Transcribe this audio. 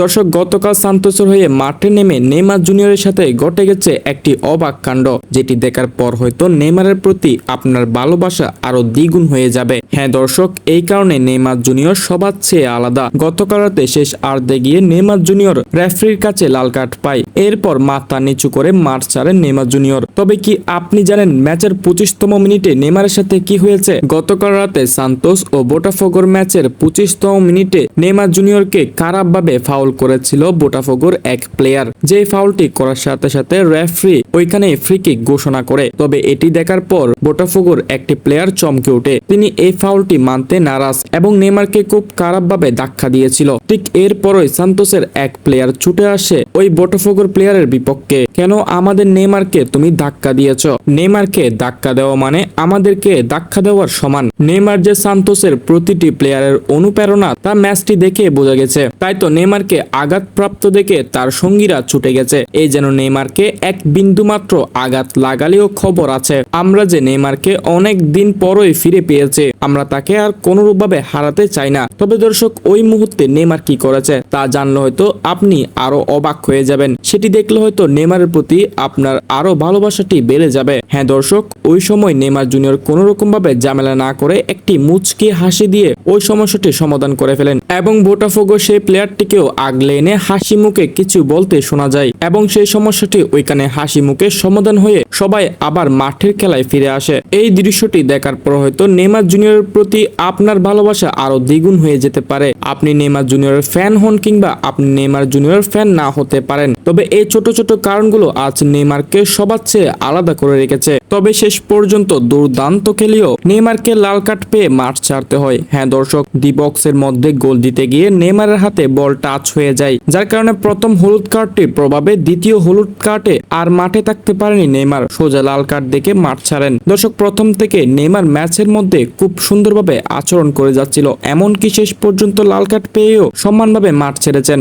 দর্শক, গতকাল সান্তোসের হয়ে মাঠে নেমে নেইমার জুনিয়রের সাথে ঘটে গেছে একটি অবাক কাণ্ড, যেটি দেখার পর হয়তো নেইমারের প্রতি আপনার ভালোবাসা আরও দ্বিগুণ হয়ে যাবে। হ্যাঁ দর্শক, এই কারণে নেইমার জুনিয়র সবার চেয়ে আলাদা। গতকাল রাতে শেষ আর্ধে গিয়ে নেইমার জুনিয়র রেফারির কাছে লাল কার্ড পায়। এরপর মাথা নিচু করে মাঠ ছাড়েন নেইমার জুনিয়র। তবে কি আপনি জানেন ম্যাচের পঁচিশতম মিনিটে নেইমারের সাথে কি হয়েছে? গতকাল রাতে সান্তোস ও বোটাফোগোর ম্যাচের পঁচিশতম মিনিটে নেইমার জুনিয়রকে খারাপভাবে ফাউল করেছিল বোটাফোগোর এক প্লেয়ার যে ফাউলটি করার সাথে সাথে রেফারি ওইখানে ফ্রি কিক ঘোষণা করে। তবে এটি দেখার পর বোটাফোগোর একটি প্লেয়ার চমকে ওঠে। তিনি এই ফাউলটি মানতে নারাজ এবং নেইমারকে খুব খারাপভাবে ধাক্কা দিয়েছিল। ঠিক এরপরই সান্তোসের এক প্লেয়ার ছুটে আসে ওই বোটাফোগোর প্লেয়ারের বিপক্ষে। কেন আমাদের নেইমারকে তুমি ধাক্কা দিয়েছ? নেইমারকে ধাক্কা দেওয়া মানে আমাদেরকে ধাক্কা দেওয়ার সমান। নেইমার যে সান্তোসের প্রতিটি প্লেয়ারের অনুপ্রেরণা তা ম্যাচটি দেখে বোঝা গেছে। তাই তো নেইমারকে আঘাতপ্রাপ্ত দেখে তার সঙ্গীরা ছুটে গেছে। এই যেন নেইমারকে এক বিন্দু মাত্র আঘাত লাগালেও খবর আছে। আমরা যে নেইমারকে অনেক দিন পরই ফিরে পেয়েছে। আমরা তাকে আর কোনোরূপভাবে হারাতে চাই না। তবে দর্শক, ওই মুহূর্তে নেইমার কি করেছে তা জানলে হয়তো আপনি আরও অবাক হয়ে যাবেন। সেটি দেখলে হয়তো নেইমারের প্রতি আপনার আরও ভালোবাসাটি বেড়ে যাবে। হ্যাঁ দর্শক, ওই সময় নেমার জুনিয়র কোনো রকম ভাবে ঝামেলা না করে একটি মুচকি হাসি দিয়ে ওই সমস্যাটি সমাধান করে ফেলেন এবং বোটাফোগো সেই প্লেয়ারটিকেও আগলে এনে হাসি মুখে কিছু বলতে শোনা যায় এবং সেই সমস্যাটি ওইখানে হাসি মুখে সমাধান হয়ে সবাই আবার মাঠের খেলায় ফিরে আসে। এই দৃশ্যটি দেখার পর হয়তো নেইমার জুনিয়রের প্রতি আপনার ভালোবাসা আরও দ্বিগুণ হয়ে যেতে পারে। আপনি নেমার জুনিয়রের ফ্যান হন কিংবা আপনি নেমার জুনিয়রের ফ্যান না হতে পারেন। তবে এই ছোট ছোট কারণগুলো আজ নেমারকে সবার চেয়ে আলাদা করে রেখেছে। তবে শেষ পর্যন্ত দুর্দান্ত খেলেও নেইমারকে লাল কার্ড পেয়ে মাঠ ছাড়তে হয়। হ্যাঁ দর্শক, ডি বক্সের মধ্যে গোল দিতে গিয়ে নেইমারের হাতে বল টাচ হয়ে যায়, যার কারণে প্রথম হলুদ কার্ডটির প্রভাবে দ্বিতীয় হলুদ কার্ডে আর মাঠে থাকতে পারেনি নেইমার। সোজা লাল কার্ড দেখে মাঠ ছাড়েন। দর্শক, প্রথম থেকে নেইমার ম্যাচের মধ্যে খুব সুন্দরভাবে আচরণ করে যাচ্ছিল, এমনকি শেষ পর্যন্ত লাল কার্ড পেয়েও সমানভাবে মাঠ ছেড়েছেন।